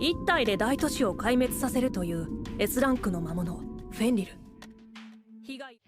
1体で大都市を壊滅させるという S ランクの魔物フェンリル被害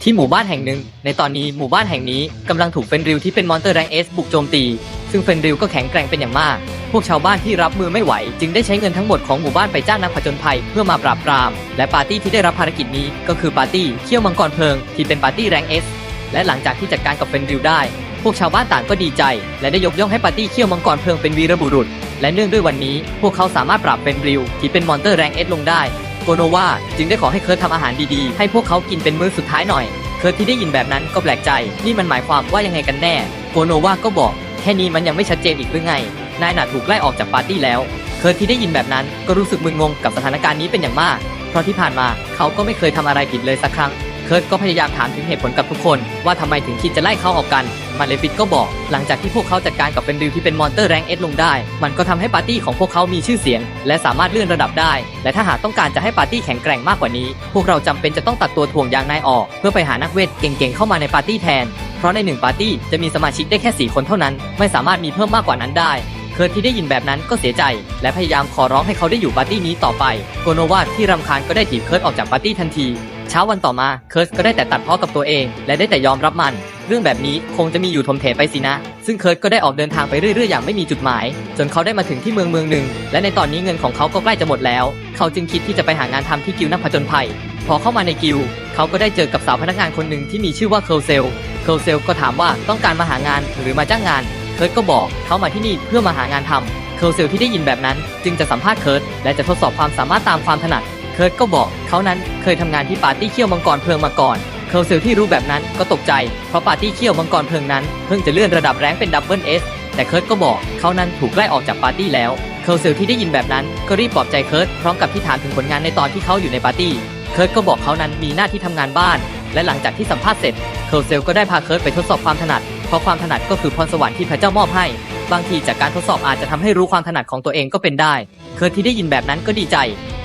ที่หมู่บ้านแห่งหนึ่ง ในตอนนี้หมู่บ้านแห่งนี้กำลังถูกเฟนริลที่เป็นมอนเตอร์แรงเอสบุกโจมตี ซึ่งเฟนริลก็แข็งแกร่งเป็นอย่างมาก พวกชาวบ้านที่รับมือไม่ไหว จึงได้ใช้เงินทั้งหมดของหมู่บ้านไปจ้างนักผจญภัยเพื่อมาปราบปราม และปาร์ตี้ที่ได้รับภารกิจนี้ก็คือปาร์ตี้เขี้ยวมังกรเพลิงที่เป็นปาร์ตี้แรงเอสและหลังจากที่จัดการกับเฟนริลได้ พวกชาวบ้านต่างก็ดีใจ และได้ยกย่องให้ปาร์ตี้เขี้ยวมังกรเพลิงเป็นวีรบุรุษ และเนื่องด้วยวันนี้ พวกเขาสามารถปราบเฟนริลที่เป็นมอนเตอร์แรงเอสลงได้โกโนวาจึงได้ขอให้เคิร์ททำอาหารดีๆ ให้พวกเขากินเป็นมื้อสุดท้ายหน่อย เคิร์ทที่ได้ยินแบบนั้นก็แปลกใจ นี่มันหมายความว่ายังไงกันแน่ โกโนวาก็บอก แค่นี้มันยังไม่ชัดเจนอีกหรือไง นายน่ะถูกไล่ออกจากปาร์ตี้แล้ว เคิร์ทที่ได้ยินแบบนั้นก็รู้สึกมึนงงกับสถานการณ์นี้เป็นอย่างมาก เพราะที่ผ่านมาเขาก็ไม่เคยทำอะไรผิดเลยสักครั้ง เคิร์ทก็พยายามถามถึงเหตุผลกับทุกคน ว่าทำไมถึงคิดจะไล่เขาออกกัน มาเลฟิตก็บอก หลังจากที่พวกเขาจัดการกับเป็นริวที่เป็นมอนเตอร์แรงเอสลงได้ มันก็ทำให้ปาร์ตี้ของพวกเขามีชื่อเสียง และสามารถเลื่อนระดับได้ และถ้าหากต้องการจะให้ปาร์ตี้แข็งแกร่งมากกว่านี้ พวกเราจำเป็นจะต้องตัดตัวถ่วงยางนายออก เพื่อไปหานักเวทเก่งๆเข้ามาในปาร์ตี้แทน เพราะในหนึ่งปาร์ตี้จะมีสมาชิกได้แค่สี่คนเท่านั้น ไม่สามารถมีเพิ่มมากกว่านั้นได้เคิร์ทที่ได้ยินแบบนั้นก็เสียใจ และพยายามขอร้องให้เขาได้อยู่ปาร์ตี้นี้ต่อไป โกโนวาที่รำคาญก็ได้ถีบเคิร์ทออกจากปาร์ตี้ทันที เช้าวันต่อมาเคิร์ทก็ได้แต่ตัดพ้อกับตัวเอง และได้แต่ยอมรับมัน เรื่องแบบนี้คงจะมีอยู่ทมเถไปสินะ ซึ่งเคิร์ทก็ได้ออกเดินทางไปเรื่อย ๆ อย่างไม่มีจุดหมาย จนเขาได้มาถึงที่เมืองเมืองหนึ่ง และในตอนนี้เงินของเขาก็ใกล้จะหมดแล้ว เขาจึงคิดที่จะไปหางานทำที่กิลนักผจญภัย พอเข้ามาในกิลเขาก็ได้เจอกับสาวพนักงานคนหนึ่งที่มีชื่อว่าเคิร์ลเซล เคิร์ลเซลก็ถามว่าต้องการมาหางานหรือมาจ้างงาน เคิร์ทก็บอกเขามาที่นี่เพื่อมาหางานทำเคิร์ลเซลที่ได้ยินแบบนั้น จึงจะสัมภาษณ์เคิร์ทและจะทดสอบความสามารถตามความถนัด เคิร์ทก็บอกเขานั้นเคยทำงานที่ปาร์ตี้เขี้ยวมังกรเพลิงมาก่อนเคิร์ลเซลที่รู้แบบนั้นก็ตกใจ เพราะปาร์ตี้เขี้ยวมังกรเพลิงนั้นเพิ่งจะเลื่อนระดับแรงเป็นดับเบิลเอสแต่เคิร์ทก็บอกเขานั้นถูกไล่ออกจากปาร์ตี้แล้ว เคิร์ลเซลที่ได้ยินแบบนั้นก็รีบปลอบใจเคิร์ทพร้อมกับที่ถามถึงผลงานในตอนที่เขาอยู่ในปาร์ตี้ เคิร์ทก็บอกเขานั้นมีหน้าที่ทำงานบ้าน และหลังจากที่สัมภาษณ์เสร็จ เคิร์ลเซลก็ได้พาเคิร์ทไปทดสอบความถนัด เพราะความถนัดก็คือพรสวรรค์ที่พระเจ้ามอบให้ บางทีจากการทดสอบอาจจะทำให้รู้ความถนัดของตัวเองก็เป็นได้ เคิร์ที่ได้ยินแบบนั้นก็ดีใจ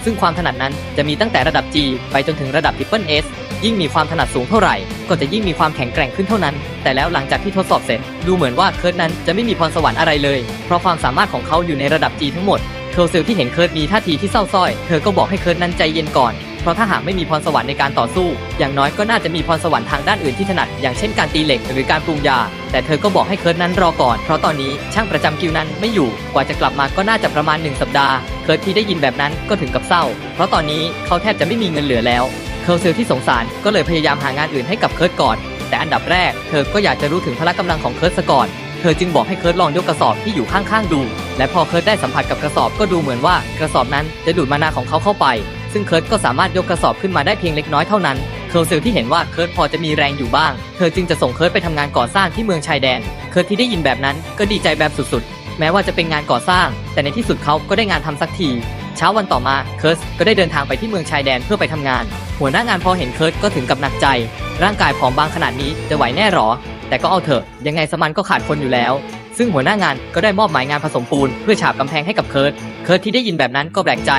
ซึ่งความถนัดนั้นจะมีตั้งแต่ระดับ G ไปจนถึงระดับ Triple S ยิ่งมีความถนัดสูงเท่าไหร่ ก็จะยิ่งมีความแข็งแกร่งขึ้นเท่านั้น แต่แล้วหลังจากที่ทดสอบเสร็จ ดูเหมือนว่าเคิร์ทนั้นจะไม่มีพรสวรรค์อะไรเลย เพราะความสามารถของเขาอยู่ในระดับ G ทั้งหมดเคิร์เซลที่เห็นเคิร์ทมีท่าทีที่เศร้าส้อย เธอก็บอกให้เคิร์ทนั้นใจเย็นก่อน เพราะถ้าหากไม่มีพรสวรรค์ในการต่อสู้ อย่างน้อยก็น่าจะมีพรสวรรค์ทางด้านอื่นที่ถนัด อย่างเช่นการตีเหล็กหรือการปรุงยา แต่เธอก็บอกให้เคิร์ทนั้นรอก่อน เพราะตอนนี้ช่างประจำกิวนั้นไม่อยู่ กว่าจะกลับมาก็น่าจะประมาณหนึ่งสัปดาห์ เคิร์ทที่ได้ยินแบบนั้นก็ถึงกับเศร้า เพราะตอนนี้เขาแทบจะไม่มีเงินเหลือแล้วเคิร์เซลที่สงสารก็เลยพยายามหางานอื่นให้กับเคิร์ทก่อน แต่อันดับแรกเธอก็อยากจะรู้ถึงพละกำลังของเคิร์ทซะก่อนเธอจึงบอกให้เคิร์ทลองยกกระสอบที่อยู่ข้างๆดู และพอเคิร์ทได้สัมผัสกับกระสอบก็ดูเหมือนว่ากระสอบนั้นจะดูดมานาของเขาเข้าไป ซึ่งเคิร์ทก็สามารถยกกระสอบขึ้นมาได้เพียงเล็กน้อยเท่านั้นเคิร์ลเซลที่เห็นว่าเคิร์ทพอจะมีแรงอยู่บ้าง เธอจึงจะส่งเคิร์ทไปทำงานก่อสร้างที่เมืองชายแดน เคิร์ทที่ได้ยินแบบนั้นก็ดีใจแบบสุดๆ แม้ว่าจะเป็นงานก่อสร้าง แต่ในที่สุดเขาก็ได้งานทำสักที เช้าวันต่อมาเคิร์สก็ได้เดินทางไปที่เมืองชายแดนเพื่อไปทำงาน หัวหน้างานพอเห็นเคิร์สก็ถึงกับหนักใจ ร่างกายผอมบางขนาดนี้จะไหวแน่หรอ แต่ก็เอาเถอะ ยังไงสมันก็ขาดคนอยู่แล้ว ซึ่งหัวหน้างานก็ได้มอบหมายงานผสมปูนเพื่อฉาบกำแพงให้กับเคิร์สเคิร์สที่ได้ยินแบบนั้นก็แปลกใจ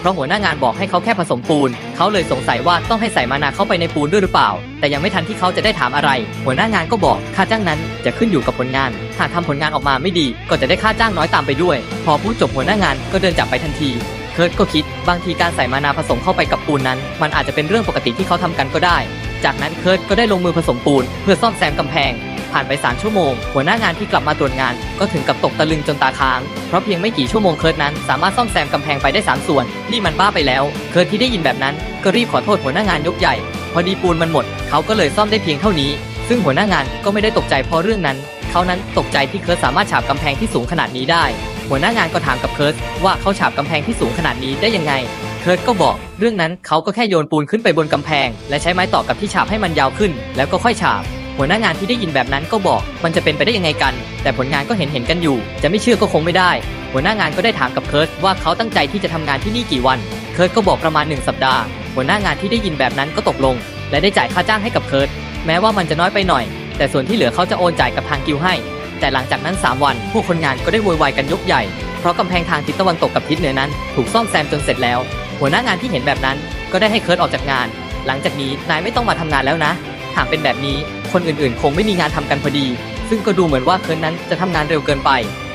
เพราะหัวหน้างานบอกให้เขาแค่ผสมปูน เขาเลยสงสัยว่าต้องให้ใส่มานาเข้าไปในปูนด้วยหรือเปล่า แต่ยังไม่ทันที่เขาจะได้ถามอะไร หัวหน้างานก็บอกค่าจ้างนั้นจะขึ้นอยู่กับผลงาน หากทำผลงานออกมาไม่ดี ก็จะได้ค่าจ้างน้อยตามไปด้วย พอพูดจบหัวหน้างานก็เดินจากไปทันทีเคิร์ตก็คิดบางทีการใส่มานาผสมเข้าไปกับปูนนั้น มันอาจจะเป็นเรื่องปกติที่เขาทำกันก็ได้ จากนั้นเคิร์ตก็ได้ลงมือผสมปูน เพื่อซ่อมแซมกำแพง ผ่านไป 3 ชั่วโมง หัวหน้างานที่กลับมาตรวจงาน ก็ถึงกับตกตะลึงจนตาค้าง เพราะเพียงไม่กี่ชั่วโมงเคิร์ตนั้น สามารถซ่อมแซมกำแพงไปได้ 3 ส่วน นี่มันบ้าไปแล้ว เคิร์ตที่ได้ยินแบบนั้น ก็รีบขอโทษหัวหน้างานยกใหญ่ พอดีปูนมันหมด เขาก็เลยซ่อมได้เพียงเท่านี้ ซึ่งหัวหน้างานก็ไม่ได้ตกใจเพราะเรื่องนั้น เขานั้นตกใจที่เคิร์ตสามารถฉาบกำแพงที่สูงขนาดนี้ได้ หัวหน้างานก็ถามกับเคิร์ตว่าเขาฉาบกำแพงที่สูงขนาดนี้ได้ยังไงเคิร์ตก็บอก เรื่องนั้นเขาก็แค่โยนปูนขึ้นไปบนกำแพง และใช้ไม้ต่อกับที่ฉาบให้มันยาวขึ้น แล้วก็ค่อยฉาบ หัวหน้างานที่ได้ยินแบบนั้นก็บอก มันจะเป็นไปได้ยังไงกัน แต่ผลงานก็เห็นเห็นกันอยู่ จะไม่เชื่อก็คงไม่ได้ หัวหน้างานก็ได้ถามกับเคิร์ตว่าเขาตั้งใจที่จะทำงานที่นี่กี่วัน เคิร์ตก็บอกประมาณ 1 สัปดาห์ หัวหน้างานที่ได้ยินแบบนั้นก็ตกลง และได้จ่ายค่าจ้างให้กับเคิร์ตแม้ว่ามันจะน้อยไปหน่อย แต่ส่วนที่เหลือเขาจะโอนจ่ายกับทางกิวให้ แต่หลังจากนั้น 3 วันผู้คนงานก็ได้โวยวายกันยกใหญ่ เพราะกำแพงทางทิศตะวันตกกับทิศเหนือนั้น ถูกซ่อมแซมจนเสร็จแล้ว หัวหน้างานที่เห็นแบบนั้น ก็ได้ให้เคิร์ตออกจากงาน หลังจากนี้นายไม่ต้องมาทำงานแล้วนะหากเป็นแบบนี้ คนอื่นๆ คงไม่มีงานทำกันพอดี ซึ่งก็ดูเหมือนว่าเคิร์ตนั้นจะทำงานเร็วเกินไป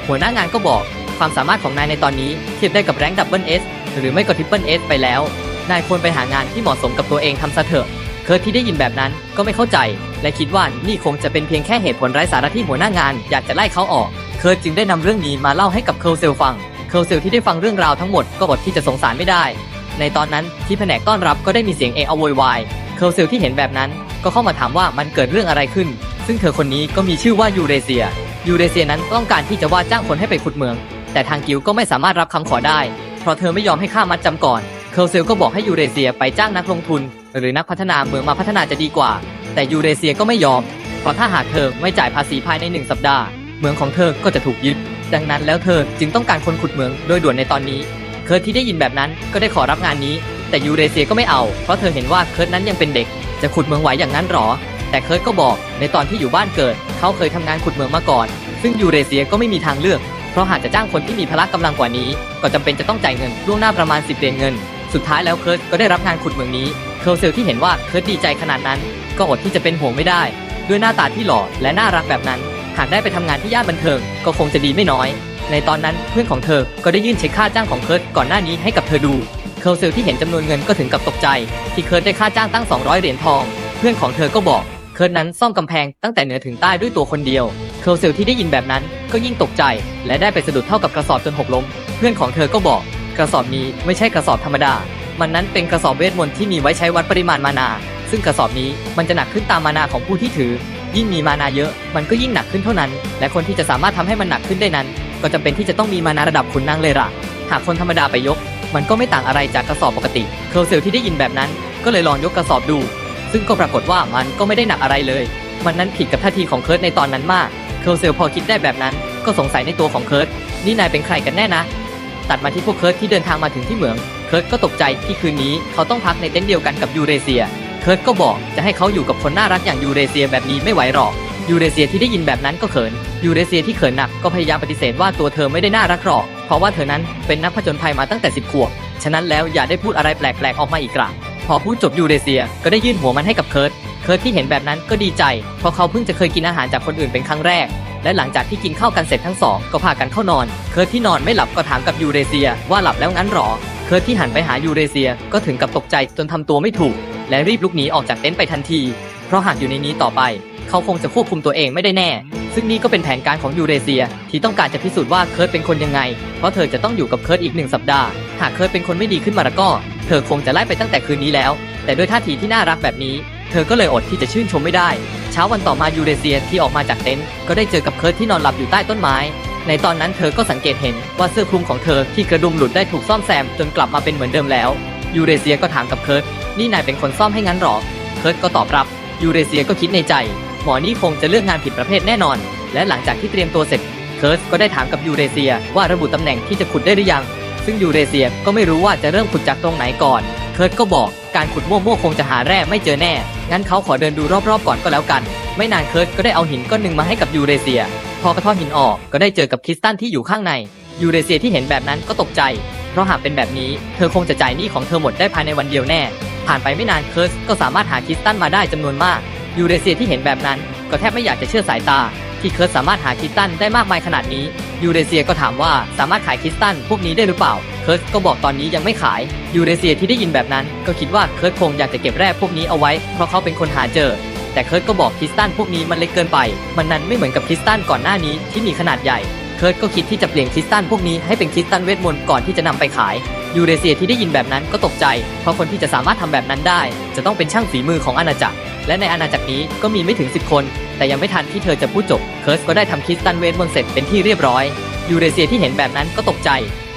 หัวหน้างานก็บอก ความสามารถของนายในตอนนี้เทียบได้กับแรงดับเบิลเอสหรือไม่ก็ทริปเปิลเอสไปแล้ว นายควรไปหางานที่เหมาะสมกับตัวเองทำซะเถอะ เคิร์ทที่ได้ยินแบบนั้นก็ไม่เข้าใจ และคิดว่านี่คงจะเป็นเพียงแค่เหตุผลไร้สาระที่หัวหน้างานอยากจะไล่เขาออก เคิร์ทจึงได้นำเรื่องนี้มาเล่าให้กับเคิร์ลเซลฟัง เคิร์ลเซลที่ได้ฟังเรื่องราวทั้งหมดก็อดที่จะสงสารไม่ได้ ในตอนนั้นที่แผนกต้อนรับก็ได้มีเสียงเออโวยวาย เคิร์เซลที่เห็นแบบนั้น ก็เข้ามาถามว่ามันเกิดเรื่องอะไรขึ้น ซึ่งเธอคนนี้ก็มีชื่อว่ายูเรเซีย ยูเรเซียนั้นต้องการที่จะว่าจ้างคนให้ไปขุดเมือง แต่ทางกิลก็ไม่สามารถรับคำขอได้ เพราะเธอไม่ยอมให้ค่ามัดจำก่อน เคิร์ลเซลก็บอกให้ยูเรเซียไปจ้างนักลงทุน หรือนักพัฒนาเมืองมาพัฒนาจะดีกว่า แต่ยูเรเซียก็ไม่ยอม เพราะถ้าหากเธอไม่จ่ายภาษีภายในหนึ่งสัปดาห์ เมืองของเธอก็จะถูกยึด ดังนั้นแล้วเธอจึงต้องการคนขุดเมืองโดยด่วนในตอนนี้ เคิร์ทที่ได้ยินแบบนั้นก็ได้ขอรับงานนี้ แต่ยูเรเซียก็ไม่เอา เพราะเธอเห็นว่าเคิร์ทนั้นยังเป็นเด็ก จะขุดเมืองไหวอย่างนั้นหรอ แต่เคิร์ทก็บอกในตอนที่อยู่บ้านเกิด เขาเคยทำงานขุดเมืองมาก่อน ซึ่งยูเรเซียก็ไม่มีทางเลือก เพราะหากจะจ้างคนที่มีพละกำลังกว่านี้ ก็จำเป็นจะต้องจ่ายเงินล่วงหน้าประมาณ 10เหรียญเงิน สุดท้ายแล้วเคิร์ทก็ได้รับงานขุดเมืองนี้เคิร์ลเซลที่เห็นว่าเคิร์ทดีใจขนาดนั้น ก็อดที่จะเป็นห่วงไม่ได้ ด้วยหน้าตาที่หล่อและน่ารักแบบนั้น หากได้ไปทำงานที่ย่านบันเทิงก็คงจะดีไม่น้อย ในตอนนั้นเพื่อนของเธอก็ได้ยื่นเช็คค่าจ้างของเคิร์ทก่อนหน้านี้ให้กับเธอดู คิร์ลเซลที่เห็นจำนวนเงินก็ถึงกับตกใจ ที่เคิร์ทได้ค่าจ้างตั้ง 200 เหรียญทอง เพื่อนของเธอก็บอก เคิร์ทนั้นซ่อมกำแพงตั้งแต่เหนือถึงใต้ด้วยตัวคนเดียวเคิร์ลเซลที่ได้ยินแบบนั้นก็ยิ่งตกใจ และได้ไปสะดุดเท่ากับกระสอบจนหกล้ม เพื่อนของเธอก็บอก กระสอบนี้ไม่ใช่กระสอบธรรมดา มันนั้นเป็นกระสอบเวทมนต์ที่มีไว้ใช้วัดปริมาณมานา ซึ่งกระสอบนี้มันจะหนักขึ้นตามมานาของผู้ที่ถือ ยิ่งมีมานาเยอะ มันก็ยิ่งหนักขึ้นเท่านั้น และคนที่จะสามารถทำให้มันหนักขึ้นได้นั้น ก็จำเป็นที่จะต้องมีมานาระดับขุนนางเลยล่ะหากคนธรรมดาไปยก มันก็ไม่ต่างอะไรจากกระสอบปกติเคิร์ลเซลที่ได้ยินแบบนั้น ก็เลยลองยกกระสอบดู ซึ่งก็ปรากฏว่ามันก็ไม่ได้หนักอะไรเลย มันนั้นผิดกับท่าทีของเคิร์ทในตอนนั้นมากเคิร์ลเซลพอคิดได้แบบนั้น ก็สงสัยในตัวของเคิร์ทนี่นายเป็นใครกันแน่นะ ตัดมาที่พวกเคิร์ทที่เดินทางมาถึงที่เหมืองเคิร์ทก็ตกใจที่คืนนี้เขาต้องพักในเต็นท์เดียวกันกับยูเรเซียเคิร์ทก็บอกจะให้เขาอยู่กับคนน่ารักอย่างยูเรเซียแบบนี้ไม่ไหวหรอก ยูเรเซียที่ได้ยินแบบนั้นก็เขิน ยูเรเซียที่เขินหนักก็พยายามปฏิเสธว่าตัวเธอไม่ได้น่ารักหรอก เพราะว่าเธอนั้นเป็นนักผจญภัยมาตั้งแต่10ขวบ ฉะนั้นแล้วอย่าได้พูดอะไรแปลกๆออกมาอีกละพอพูดจบยูเรเซียก็ได้ยื่นหัวมันให้กับเคิร์ทเคิร์ทที่เห็นแบบนั้นก็ดีใจ เพราะเขาเพิ่งจะเคยกินอาหารจากคนอื่นเป็นครั้งแรก และหลังจากที่กินข้าวกันเสร็จทั้งสองก็พากันเข้านอน เคิร์ทที่นอนไม่หลับก็ถามกับยูเรเซียว่าหลับแล้วงั้นหรอ เคิร์ทที่หันไปหายูเรเซียก็ถึงกับตกใจจนทำตัวไม่ถูก และรีบลุกหนีออกจากเต็นท์ไปทันที เพราะหากอยู่ในนี้ต่อไป เขาคงจะควบคุมตัวเองไม่ได้แน่ ซึ่งนี่ก็เป็นแผนการของยูเรเซีย ที่ต้องการจะพิสูจน์ว่าเคิร์ทเป็นคนยังไง เพราะเธอจะต้องอยู่กับเคิร์ทอีกหนึ่งสัปดาห์ หากเคิร์ทเป็นคนไม่ดีขึ้นมาแล้วก็ เธอคงจะไล่ไปตั้งแต่คืนนี้แล้ว แต่ด้วยท่าทีที่น่ารักแบบนี้ เธอก็เลยอดที่จะชื่นชมไม่ได้ เช้าวันต่อมายูเรเซียที่ออกมาจากเต็นท์ก็ได้เจอกับเคิร์ทที่นอนหลับอยู่ใต้ต้นไม้ในตอนนั้นเธอก็สังเกตเห็นว่าเสื้อคลุมของเธอที่กระดุมหลุดได้ถูกซ่อมแซมจนกลับมาเป็นเหมือนเดิมแล้ว ยูเรเซียก็ถามกับเคิร์ทนี่นายเป็นคนซ่อมให้งั้นหรอ เคิร์ทก็ตอบรับ ยูเรเซียก็คิดในใจ หมอนี่คงจะเลือกงานผิดประเภทแน่นอน และหลังจากที่เตรียมตัวเสร็จ เคิร์ทก็ได้ถามกับยูเรเซียว่าระบุตำแหน่งที่จะขุดได้หรือยัง ซึ่งยูเรเซียก็ไม่รู้ว่าจะเริ่มขุดจากตรงไหนก่อน เคิร์ทก็บอกการขุดมั่วๆคงจะหาแร่ไม่เจอแน่ งั้นเขาขอเดินดูรอบๆก่อนก็แล้วกัน ไม่นานเคิร์ทก็ได้เอาหินก้อนหนึ่งมาให้กับยูเรเซีย พอกระทาะหินออกก็ได้เจอกับคริสตัลที่อยู่ข้างใน ยูเรเซียที่เห็นแบบนั้นก็ตกใจ เพราะหากเป็นแบบนี้ เธอคงจะจ่ายหนี้ของเธอหมดได้ภายในวันเดียวแน่ ผ่านไปไม่นานเคิร์สก็สามารถหาคริสตัลมาได้จำนวนมาก ยูเรเซียที่เห็นแบบนั้น ก็แทบไม่อยากจะเชื่อสายตา ที่เคิร์สสามารถหาคิสตัลได้มากมายขนาดนี้ ยูเรเซียก็ถามว่าสามารถขายคิสตัลพวกนี้ได้หรือเปล่า เคิร์สก็บอกตอนนี้ยังไม่ขาย ยูเรเซียที่ได้ยินแบบนั้น ก็คิดว่าเคิร์สคงอยากจะเก็บแร่พวกนี้เอาไว้ เพราะเขาเป็นคนหาเจอ แต่เคิร์สก็บอกคิสตัลพวกนี้มันเล็กเกินไป มันนั้นไม่เหมือนกับคิสตัลก่อนหน้านี้ที่มีขนาดใหญ่เคิร์สก็คิดที่จะเปลี่ยนคริสตัลพวกนี้ให้เป็นคริสตัลเวทมนต์ก่อนที่จะนำไปขาย ยูเรเซียที่ได้ยินแบบนั้นก็ตกใจ เพราะคนที่จะสามารถทำแบบนั้นได้ จะต้องเป็นช่างฝีมือของอาณาจักร และในอาณาจักรนี้ก็มีไม่ถึง 10 คน แต่ยังไม่ทันที่เธอจะพูดจบ เคิร์สก็ได้ทำคริสตัลเวทมนต์เสร็จเป็นที่เรียบร้อย ยูเรเซียที่เห็นแบบนั้นก็ตกใจ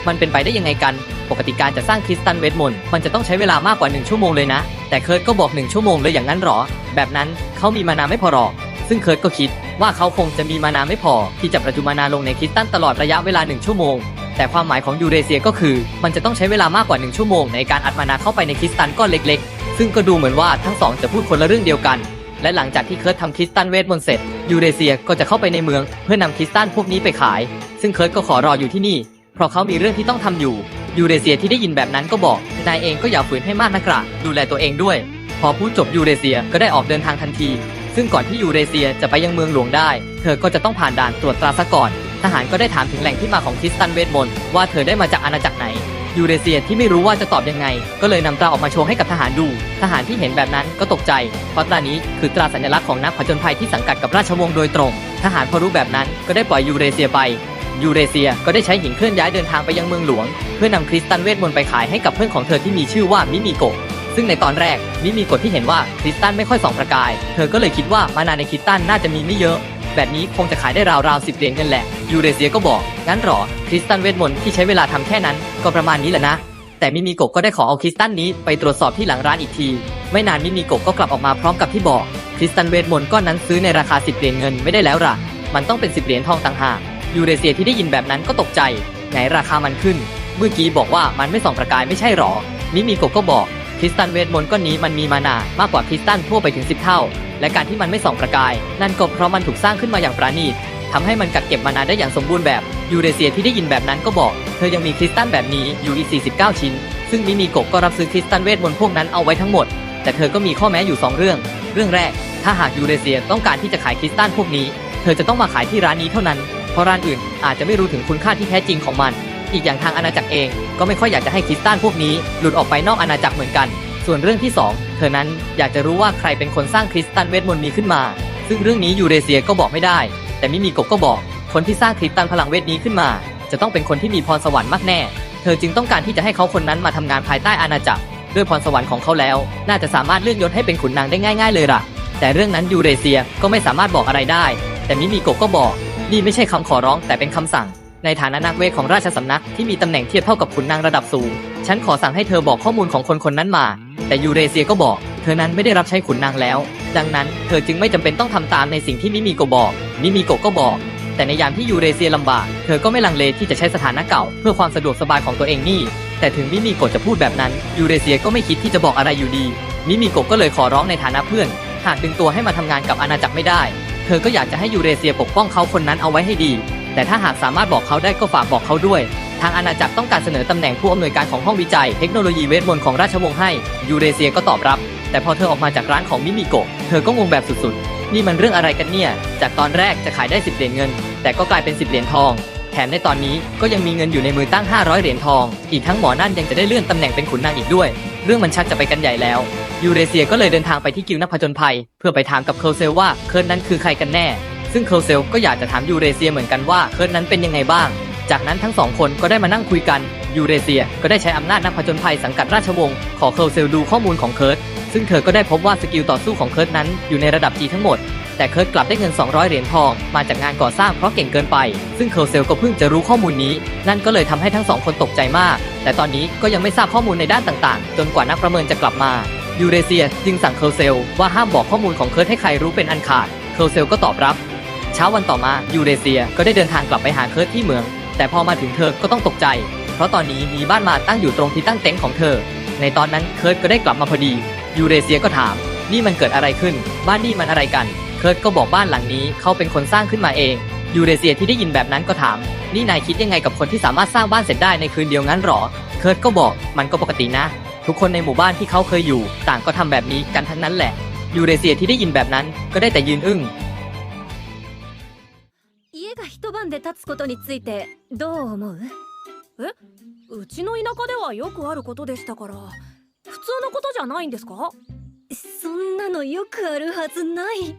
มันเป็นไปได้ยังไงกัน ปกติการจะสร้างคริสตัลเวทมนต์มันจะต้องใช้เวลามากกว่า 1 ชั่วโมงเลยนะ แต่เคิร์สก็บอก 1 ชั่วโมงเลยอย่างนั้นหรอ แบบนั้นเขามีมานาไม่พอหรอก ซึ่งเคิร์สก็คิดว่าเขาคงจะมีมานาไม่พอ ที่จะประจุมานาลงในคริสตัลตลอดระยะเวลา 1 ชั่วโมง แต่ความหมายของยูเรเซียก็คือ มันจะต้องใช้เวลามากกว่า 1 ชั่วโมงในการอัดมานาเข้าไปในคริสตัลก้อนเล็กๆ ซึ่งก็ดูเหมือนว่าทั้งสองจะพูดคนละเรื่องเดียวกัน และหลังจากที่เคิร์ททำคริสตัลเวทมนต์เสร็จ ยูเรเซียก็จะเข้าไปในเมืองเพื่อนำคริสตัลพวกนี้ไปขาย ซึ่งเคิร์ทก็ขอรออยู่ที่นี่ เพราะเขามีเรื่องที่ต้องทำอยู่ ยูเรเซียที่ได้ยินแบบนั้นก็บอกนายเองก็อย่าฝืนให้มากนักละดูแลตัวเองด้วย พอพูดจบยูเรเซียก็ได้ออกเดินทางทันที ซึ่งก่อนที่ยูเรเซียจะไปยังเมืองหลวงได้ เธอก็จะต้องผ่านด่านตรวจตราซะก่อน ทหารก็ได้ถามถึงแหล่งที่มาของคริสตันเวทมนต์ว่าเธอได้มาจากอาณาจักรไหน ยูเรเซียที่ไม่รู้ว่าจะตอบยังไง ก็เลยนำตราออกมาโชว์ให้กับทหารดู ทหารที่เห็นแบบนั้นก็ตกใจ เพราะตรานี้คือตราสัญลักษณ์ของนักผจญภัยที่สังกัดกับราชวงศ์โดยตรง ทหารพอรู้แบบนั้นก็ได้ปล่อยยูเรเซียไป ยูเรเซียก็ได้ใช้หินเคลื่อนย้ายเดินทางไปยังเมืองหลวง เพื่อนำคริสตันเวทมนต์ไปขายให้กับเพื่อนของเธอที่มีชื่อว่ามิมิโกะซึ่งในตอนแรกมิมิโกะที่เห็นว่าคริสตันไม่ค่อยส่องประกาย เธอก็เลยคิดว่ามานาในคริสตันน่าจะมีไม่เยอะ แบบนี้คงจะขายได้ราวๆสิบเหรียญเงินแหละ ยูเรเซียก็บอก งั้นหรอ คริสตันเวทมนต์ที่ใช้เวลาทำแค่นั้น ก็ประมาณนี้แหละนะ แต่มิมิโกะก็ได้ขอเอาคริสตันนี้ไปตรวจสอบที่หลังร้านอีกที ไม่นานมิมิโกะก็กลับออกมาพร้อมกับที่บอก คริสตันเวทมนต์ก้อนนั้นซื้อในราคาสิบเหรียญเงินไม่ได้แล้วล่ะ มันต้องเป็นสิบเหรียญทองต่างหาก ยูเรเซียที่ได้ยินแบบนั้นก็ตกใจ ไหนราคามันขึ้น เมื่อกี้บอกว่ามันไม่ส่องประกายไม่ใช่หรอมิมิโกะก็บอกคริสตันเวทมนต์ก้อนนี้มันมีมานามากกว่าคริสตันทั่วไปถึง10เท่า และการที่มันไม่ส่องประกาย นั่นก็เพราะมันถูกสร้างขึ้นมาอย่างประณีตทำให้มันกักเก็บมานานได้อย่างสมบูรณ์แบบ ยูเรเซียที่ได้ยินแบบนั้นก็บอก เธอยังมีคริสตันแบบนี้อยู่อีก 49 ชิ้น ซึ่งมิมิโกะก็รับซื้อคริสตันเวทมนต์พวกนั้นเอาไว้ทั้งหมด แต่เธอก็มีข้อแม้อยู่ 2 เรื่อง เรื่องแรก ถ้าหากยูเรเซียต้องการที่จะขายคริสตันพวกนี้ เธอจะต้องมาขายที่ร้านนี้เท่านั้น เพราะร้านอื่นอาจจะไม่รู้ถึงคุณค่าที่แท้จริงของมัน อีกอย่างทางอาณาจักรเอง ก็ไม่ค่อยอยากจะให้คริสตันพวกนี้ หลุดออกไปนอกอาณาจักรเหมือนกัน ส่วนเรื่องที่ 2 เธอนั้นอยากจะรู้ว่าใครเป็นคนสร้างคริสตันเวทมนต์นี้ขึ้นมา ซึ่งเรื่องนี้ยูเรเซียก็บอกไม่ได้ แต่มิมีกบก็บอก คนที่สร้างคริสตันพลังเวทนี้ขึ้นมา จะต้องเป็นคนที่มีพรสวรรค์มากแน่ เธอจึงต้องการที่จะให้เขาคนนั้นมาทำงานภายใต้อาณาจักร ด้วยพรสวรรค์ของเขาแล้ว น่าจะสามารถเลื่อนยศให้เป็นขุนนางได้ง่าย ๆ เลยล่ะ แต่เรื่องนั้นยูเรเซียก็ไม่สามารถบอกอะไรได้ แต่มิมีโกะก็บอก นี่ไม่ใช่คำขอร้องแต่เป็นคำสั่งในฐานะนักเวทของราชสำนักที่มีตำแหน่งเทียบเท่ากับขุนนางระดับสูง ฉันขอสั่งให้เธอบอกข้อมูลของคนคนนั้นมา แต่ยูเรเซียก็บอก เธอนั้นไม่ได้รับใช้ขุนนางแล้ว ดังนั้นเธอจึงไม่จำเป็นต้องทำตามในสิ่งที่มิมีโกะบอก มิมีโกะก็บอก แต่ในยามที่ยูเรเซียลำบาก เธอก็ไม่ลังเลที่จะใช้สถานะเก่า เพื่อความสะดวกสบายของตัวเองนี่ แต่ถึงมิมีโกะจะพูดแบบนั้น ยูเรเซียก็ไม่คิดที่จะบอกอะไรอยู่ดี มิมีโกะก็เลยขอร้องในฐานะเพื่อน หากดึงตัวให้มาทำงานกับอาณาจักรไม่ได้ เธอก็อยากจะให้ยูเรเซียปกป้องเขาคนนั้นเอาไว้ให้ดี แต่ถ้าหากสามารถบอกเขาได้ก็ฝากบอกเขาด้วย ทางอาณาจักรต้องการเสนอตำแหน่งผู้อำนวยการของห้องวิจัย เทคโนโลยีเวทมนต์ของราชวงศ์ให้ ยูเรเซียก็ตอบรับ แต่พอเธอออกมาจากร้านของมิมิโกะเธอก็งงแบบสุดๆ นี่มันเรื่องอะไรกันเนี่ย จากตอนแรกจะขายได้10เหรียญเงิน แต่ก็กลายเป็น10เหรียญทอง แถมในตอนนี้ก็ยังมีเงินอยู่ในมือตั้ง 500 เหรียญทอง อีกทั้งหมอนั่นยังจะได้เลื่อนตำแหน่งเป็นขุนนางอีกด้วย เรื่องมันชักจะไปกันใหญ่แล้วยูเรเซียก็เลยเดินทางไปที่กิลนักผจญภัย เพื่อไปถามกับเคิร์ลเซลว่าเคิร์นนั้นคือใครกันแน่ ซึ่งเคิร์ลเซลก็อยากจะถามยูเรเซียเหมือนกันว่าเคิร์นนั้นเป็นยังไงบ้าง จากนั้นทั้งสองคนก็ได้มานั่งคุยกัน ยูเรเซียก็ได้ใช้อำนาจนักผจญภัยสังกัดราชวงศ์ขอเคิร์ลเซลดูข้อมูลของเคิร์ตซึ่งเธอก็ได้พบว่าสกิลต่อสู้ของเคิร์ตนั้นอยู่ในระดับ G ทั้งหมด แต่เคิร์ตกลับได้เงิน 200 เหรียญทอง มาจากงานก่อสร้างเพราะเก่งเกินไป ซึ่งเคิร์ลเซลก็เพิ่งจะรู้ข้อมูลนี้ นั่นก็เลยทำให้ทั้งสองคนตกใจมาก แต่ตอนนี้ก็ยังไม่ทราบข้อมูลในด้านต่างๆ จนกว่านักประเมินจะกลับมา ยูเรเซียจึงสั่งเคิร์ลเซลว่าห้ามบอกข้อมูลของเคิร์ตให้ใครรู้เป็นอันขาด เคิร์เซลก็ตอบรับ เช้าวันต่อมายูเรเซียก็ได้เดินทางกลับไปหาเคิร์ตที่เมือง แต่พอมาถึงเธอก็ต้องตกใจ เพราะตอนนี้มีบ้านมาตั้งอยู่ตรงที่ตั้งเต็นท์ของเธอ ในตอนนั้นเคิร์ตก็ได้กลับมาพอดียูเรเซียก็ถาม นี่มันเกิดอะไรขึ้น บ้านนี่มันอะไรกัน เคิร์ตก็บอกบ้านหลังนี้เขาเป็นคนสร้างขึ้นมาเองยูเรเซียที่ได้ยินแบบนั้นก็ถาม นี่นายคิดยังไงกับคนที่สามารถสร้างบ้านเสร็จได้ในคืนเดียวงั้นหรอ เคิร์ตก็บอกมันก็ปกตินะ ทุกคนในหมู่บ้านที่เขาเคยอยู่ ต่างก็ทำแบบนี้กันทั้งนั้นแหละยูเรเซียที่ได้ยินแบบนั้นก็ได้แต่ยืนอึ้ง で建つことについてどう思う？うちの田舎ではよくあることでしたから普通のことじゃないんですか？そんなのよくあるはずない